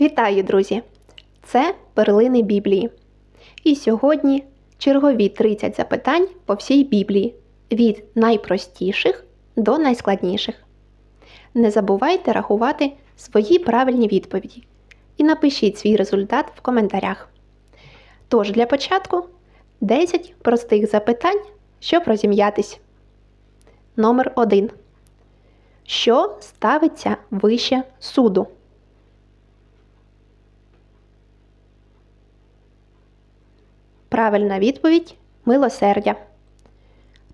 Вітаю, друзі! Це перлини Біблії. І сьогодні чергові 30 запитань по всій Біблії від найпростіших до найскладніших. Не забувайте рахувати свої правильні відповіді і напишіть свій результат в коментарях. Тож для початку 10 простих запитань, щоб розім'ятись. Номер 1. Що ставиться вище суду? Правильна відповідь милосердя.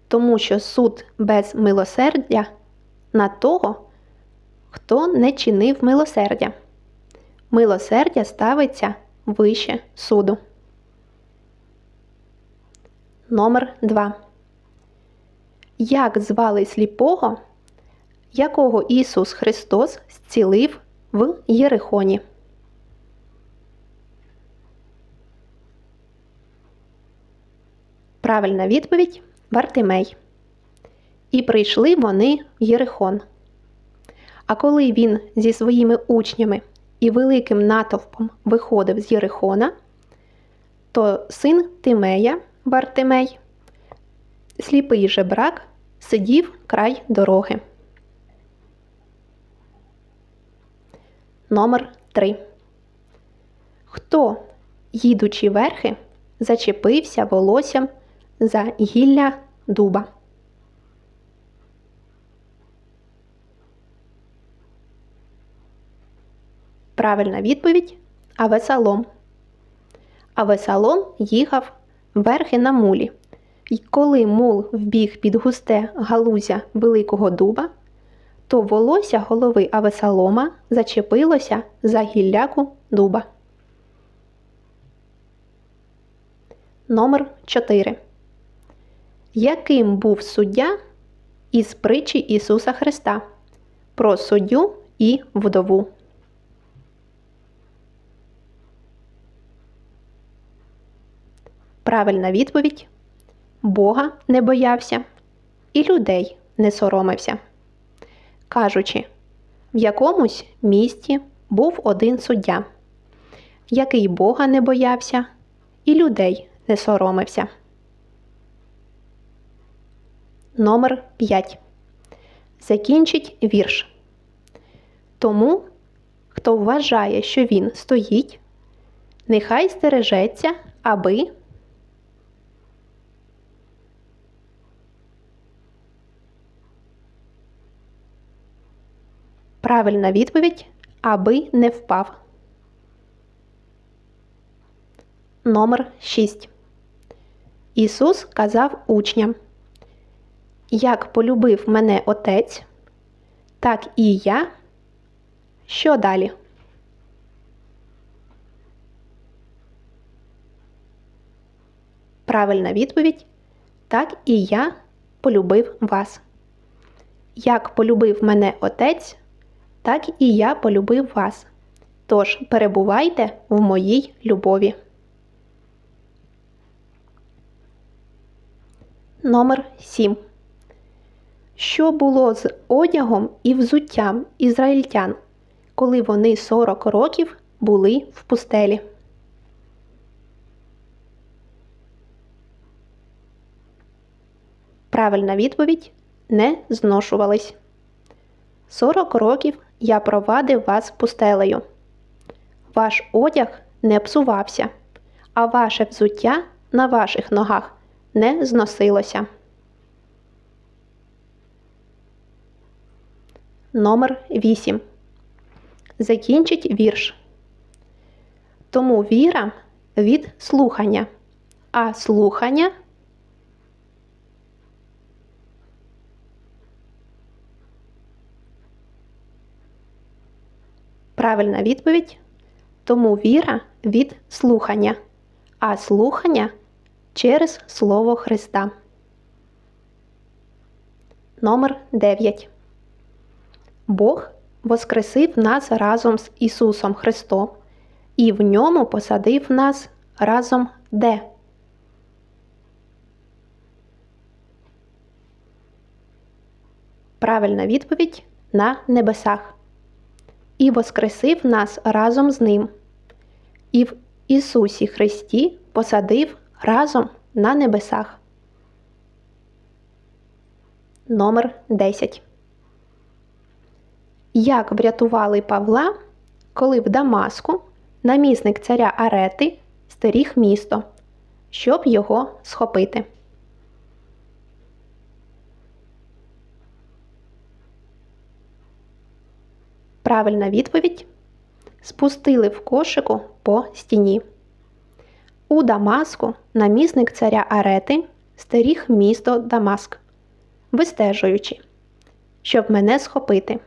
Тому що суд без милосердя на того, хто не чинив милосердя. Милосердя ставиться вище суду. Номер 2. Як звали сліпого, якого Ісус Христос зцілив в Єрихоні? Правильна відповідь Вартимей. І прийшли вони в Єрихон. А коли він зі своїми учнями і великим натовпом виходив з Єрихона, то син Тимея, Вартимей, сліпий жебрак, сидів край дороги. Номер 3. Хто, їдучи верхи, зачепився волоссям за гілля дуба? Правильна відповідь Авесалом. Авесалом їхав верхи на мулі. І коли мул вбіг під густе галузя великого дуба, то волосся голови Авесалома зачепилося за гілляку дуба. Номер 4. Яким був суддя із притчі Ісуса Христа про суддю і вдову? Правильна відповідь Бога не боявся і людей не соромився. Кажучи, в якомусь місті був один суддя, який Бога не боявся і людей не соромився. Номер 5. Закінчить вірш. Тому, хто вважає, що він стоїть, нехай стережеться, аби. Правильна відповідь аби не впав. Номер 6. Ісус казав учням Як полюбив мене Отець, так і я. Що далі? Правильна відповідь Так і я полюбив вас. Як полюбив мене Отець, так і я полюбив вас. Тож перебувайте в моїй любові. Номер 7. Що було з одягом і взуттям ізраїльтян, коли вони 40 років були в пустелі? Правильна відповідь не зношувались. 40 років я провадив вас пустелею. Ваш одяг не псувався, а ваше взуття на ваших ногах не зносилося. Номер 8. Закінчить вірш. Тому віра від слухання, а слухання Правильна відповідь. Тому віра від слухання, а слухання через Слово Христа. Номер 9. Бог воскресив нас разом з Ісусом Христом і в ньому посадив нас разом де? Правильна відповідь на небесах. і воскресив нас разом з Ним, і в Ісусі Христі посадив разом на небесах. Номер 10. Як врятували Павла, коли в Дамаску намісник царя Арети стеріг місто, щоб його схопити? Правильна відповідь спустили в кошику по стіні. У Дамаску намісник царя Арети стеріг місто Дамаск, вистежуючи, щоб мене схопити.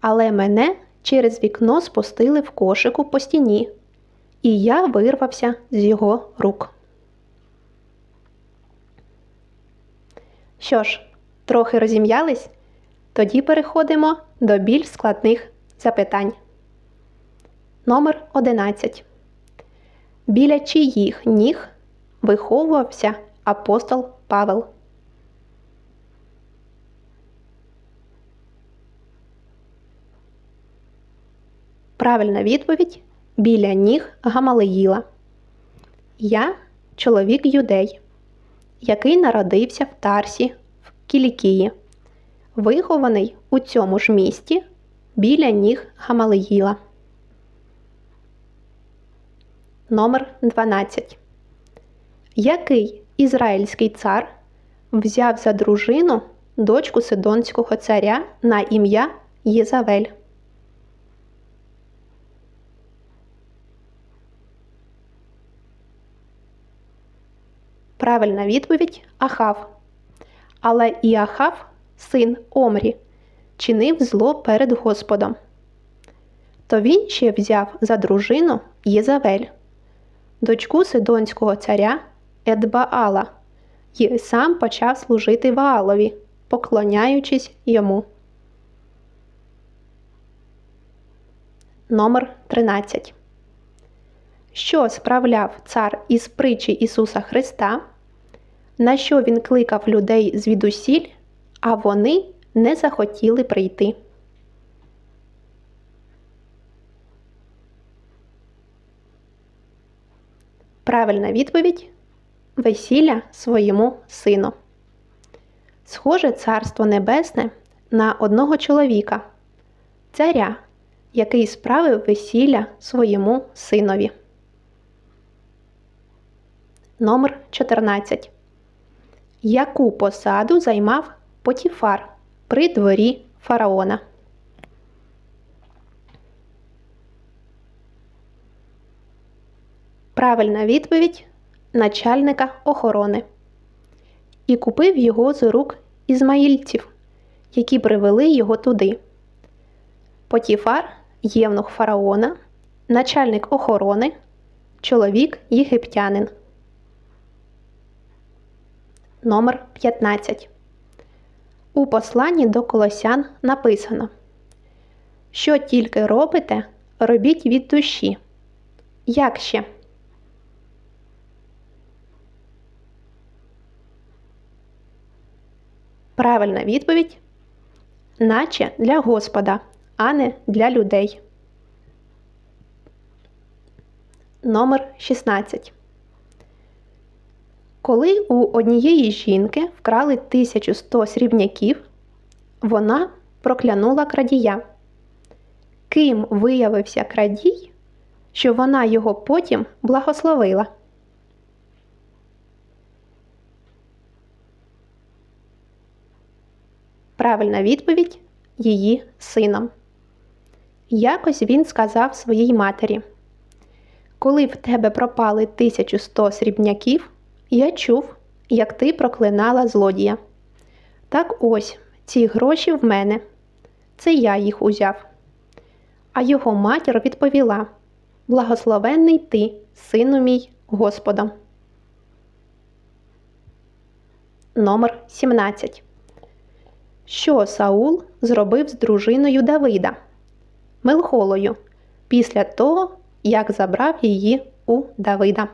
Але мене через вікно спустили в кошику по стіні, і я вирвався з його рук. Що ж, трохи розім'ялись? Тоді переходимо до більш складних запитань. Номер 11. Біля чиїх ніг виховувався апостол Павел? Правильна відповідь біля ніг Гамалеїла. Я чоловік юдей, який народився в Тарсі в Кілікії, вихований у цьому ж місті біля ніг Гамалеїла. Номер 12. Який ізраїльський цар взяв за дружину дочку Сидонського царя на ім'я Єзавель? Правильна відповідь Ахав. Але і Ахав, син Омрі, чинив зло перед Господом. То він ще взяв за дружину Єзавель, дочку Сидонського царя Едбаала, і сам почав служити Ваалові, поклоняючись йому. Номер 13. Що справляв цар із притчі Ісуса Христа, на що він кликав людей звідусіль, а вони не захотіли прийти. Правильна відповідь весілля своєму сину. Схоже царство небесне на одного чоловіка, царя, який справив весілля своєму синові. Номер 14. Яку посаду займав Потіфар при дворі фараона? Правильна відповідь начальника охорони. І купив його з рук ізмаїльців, які привели його туди. Потіфар, євнух фараона, начальник охорони, чоловік єгиптянин. Номер 15. У посланні до колосян написано Що тільки робите, робіть від душі. Як ще? Правильна відповідь наче для Господа, а не для людей. Номер 16. Коли у однієї жінки вкрали 1100 срібняків, вона проклянула крадія. Ким виявився крадій, що вона його потім благословила? Правильна відповідь її сином. Якось він сказав своїй матері: Коли в тебе пропали 1100 срібняків, я чув, як ти проклинала злодія. Так ось ці гроші в мене. Це я їх узяв. А його матір відповіла Благословенний ти, сину мій Господом. Номер 17 що Саул зробив з дружиною Давида Мелхолою після того, як забрав її у Давида.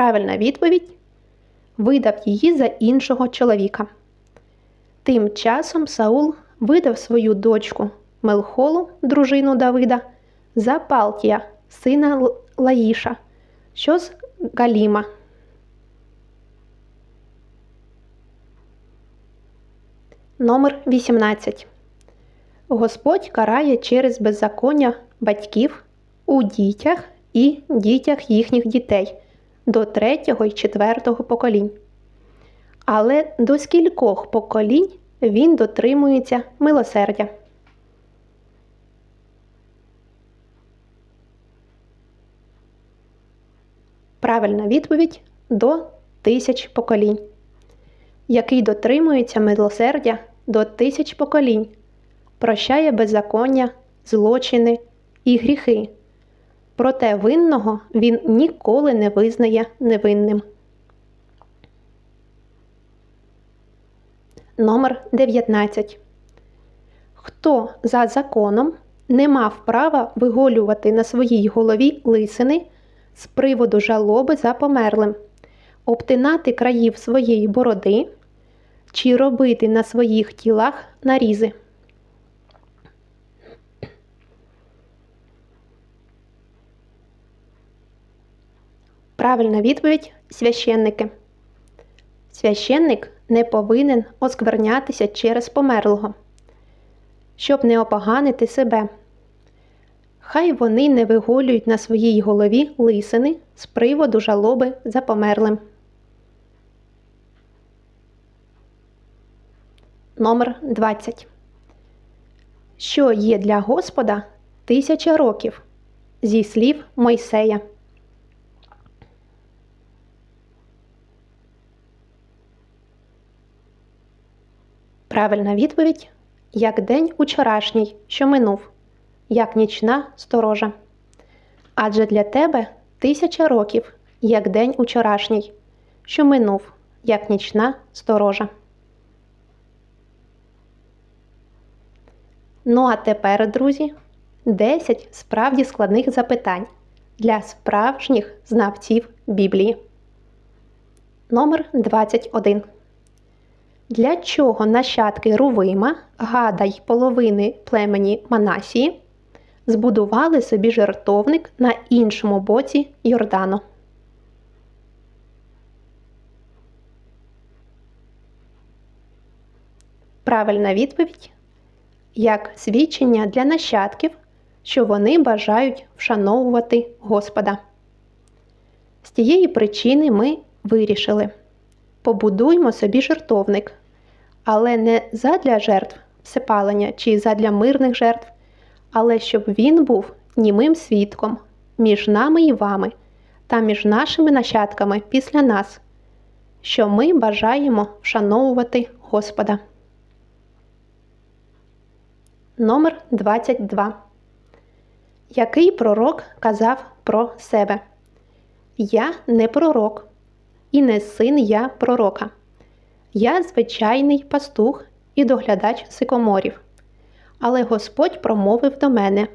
Правильна відповідь видав її за іншого чоловіка. Тим часом Саул видав свою дочку Мелхолу, дружину Давида, за Палтія, сина Лаїша, що з Галіма. Номер 18. Господь карає через беззаконня батьків у дітях і дітях їхніх дітей до третього і четвертого поколінь. Але до скількох поколінь він дотримується милосердя. Правильна відповідь до тисяч поколінь, який дотримується милосердя до тисяч поколінь, прощає беззаконня, злочини і гріхи. Проте винного він ніколи не визнає невинним. Номер 19. Хто за законом не мав права виголювати на своїй голові лисини з приводу жалоби за померлим, обтинати країв своєї бороди чи робити на своїх тілах нарізи? Правильна відповідь священники. Священник не повинен осквернятися через померлого, щоб не опоганити себе. Хай вони не виголюють на своїй голові лисини з приводу жалоби за померлим. Номер 20. Що є для Господа тисяча років зі слів Мойсея. Правильна відповідь як день учорашній, що минув, як нічна сторожа. Адже для тебе тисяча років, як день учорашній, що минув, як нічна сторожа. Ну а тепер, друзі, 10 справді складних запитань для справжніх знавців Біблії. Номер 21. Для чого нащадки Рувима, Гада й половини племені Манасії збудували собі жертовник на іншому боці Йордану? Правильна відповідь як свідчення для нащадків, що вони бажають вшановувати Господа. З тієї причини ми вирішили побудуймо собі жертовник але не задля жертв всепалення чи задля мирних жертв, але щоб він був німим свідком між нами і вами та між нашими нащадками після нас, що ми бажаємо вшановувати Господа. Номер 22. Який пророк казав про себе? Я не пророк, і не син я пророка. Я звичайний пастух і доглядач сикоморів. Але Господь промовив до мене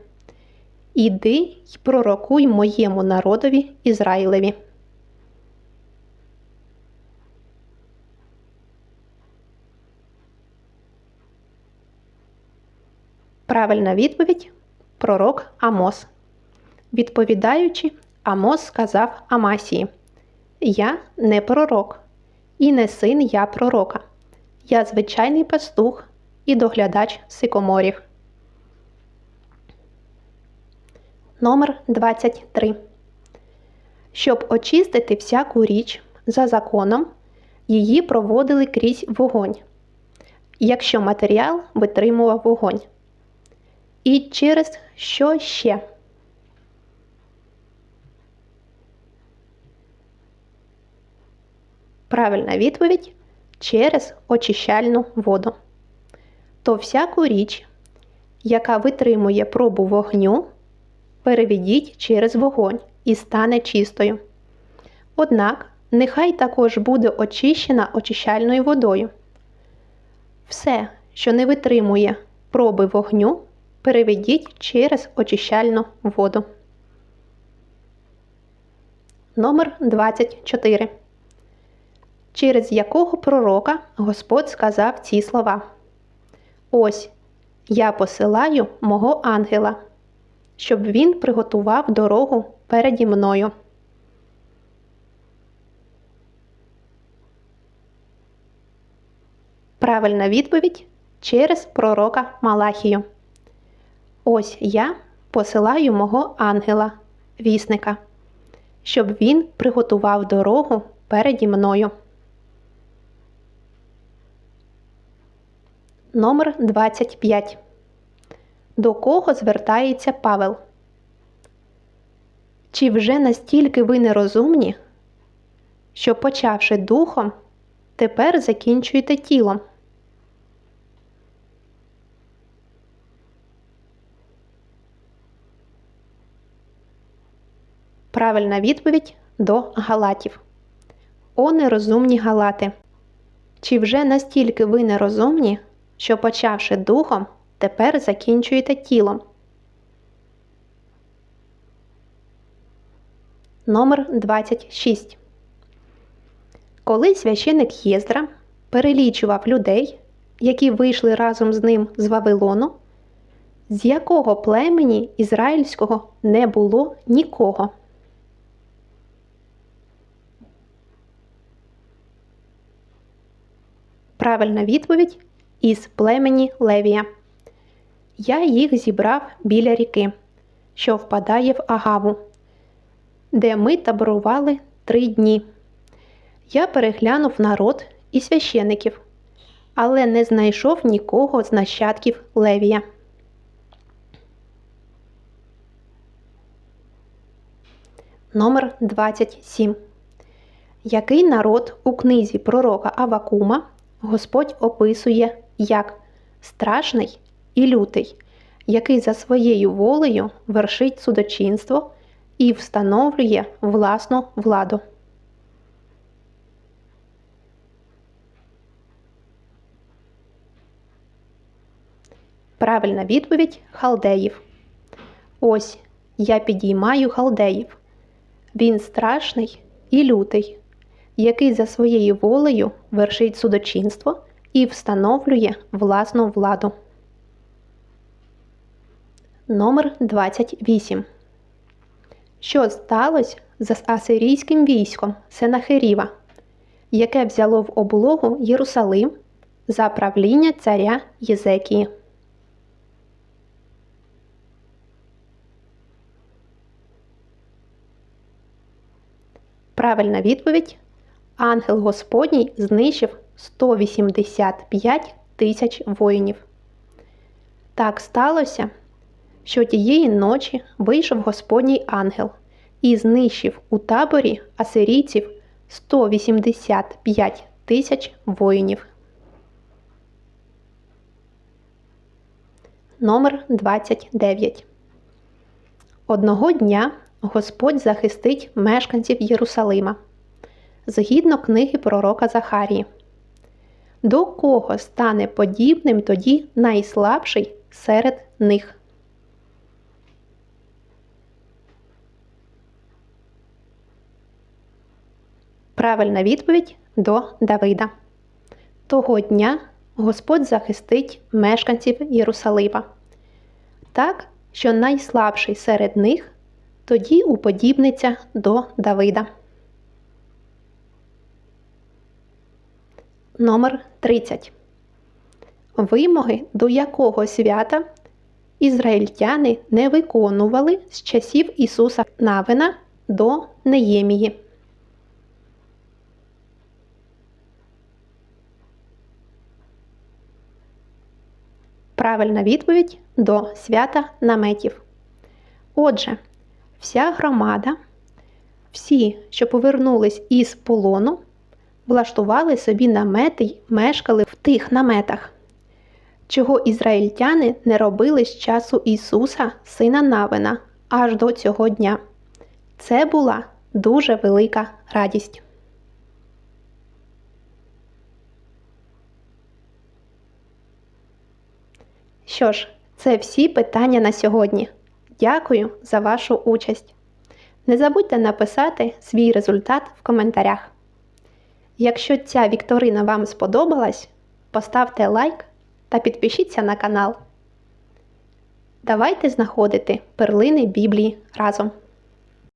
Іди й пророкуй моєму народові Ізраїлеві. Правильна відповідь пророк Амос. Відповідаючи, Амос сказав Амасії Я не пророк і не син я пророка. Я звичайний пастух і доглядач сикоморів. Номер 23. Щоб очистити всяку річ за законом, її проводили крізь вогонь, якщо матеріал витримував вогонь. І через що ще? Правильна відповідь через очищальну воду. То всяку річ, яка витримує пробу вогню, переведіть через вогонь і стане чистою. Однак, нехай також буде очищена очищальною водою. Все, що не витримує проби вогню, переведіть через очищальну воду. Номер 24. Через якого пророка Господь сказав ці слова. Ось я посилаю мого ангела, щоб він приготував дорогу переді мною. Правильна відповідь через пророка Малахію. Ось я посилаю мого ангела, вісника, щоб він приготував дорогу переді мною. Номер 25. До кого звертається Павел? Чи вже настільки ви нерозумні, що, почавши духом, тепер закінчуєте тілом? Правильна відповідь до галатів. О нерозумні галати. Чи вже настільки ви нерозумні, що, почавши духом, тепер закінчуєте тілом? Номер 26. Коли священик Єздра перелічував людей, які вийшли разом з ним з Вавилону, з якого племені ізраїльського не було нікого. Правильна відповідь із племені Левія. Я їх зібрав біля ріки, що впадає в Агаву, де ми таборували три дні. Я переглянув народ і священиків, але не знайшов нікого з нащадків Левія. Номер 27. Який народ у книзі пророка Авакума Господь описує як страшний і лютий, який за своєю волею вершить судочинство і встановлює власну владу. Правильна відповідь халдеїв. Ось я підіймаю халдеїв. Він страшний і лютий, який за своєю волею вершить судочинство і встановлює власну владу. Номер 28. Що сталося з асирійським військом Сенахеріва, яке взяло в облогу Єрусалим за правління царя Єзекії? Правильна відповідь Ангел Господній знищив 185 тисяч воїнів. Так сталося, що тієї ночі вийшов Господній ангел і знищив у таборі асирійців 185 тисяч воїнів. Номер 29. Одного дня Господь захистить мешканців Єрусалима згідно книги пророка Захарії. До кого стане подібним тоді найслабший серед них? Правильна відповідь до Давида. Того дня Господь захистить мешканців Єрусалима. Так, що найслабший серед них тоді уподібниться до Давида. Номер 30. Вимоги до якого свята ізраїльтяни не виконували з часів Ісуса Навина до Неємії. Правильна відповідь до свята наметів. Отже, вся громада, всі, що повернулись із полону, влаштували собі намети й мешкали в тих наметах, чого ізраїльтяни не робили з часу Ісуса, сина Навина, аж до цього дня. Це була дуже велика радість. Що ж, це всі питання на сьогодні. Дякую за вашу участь. Не забудьте написати свій результат в коментарях. Якщо ця вікторина вам сподобалась, поставте лайк та підпишіться на канал. Давайте знаходити перлини Біблії разом.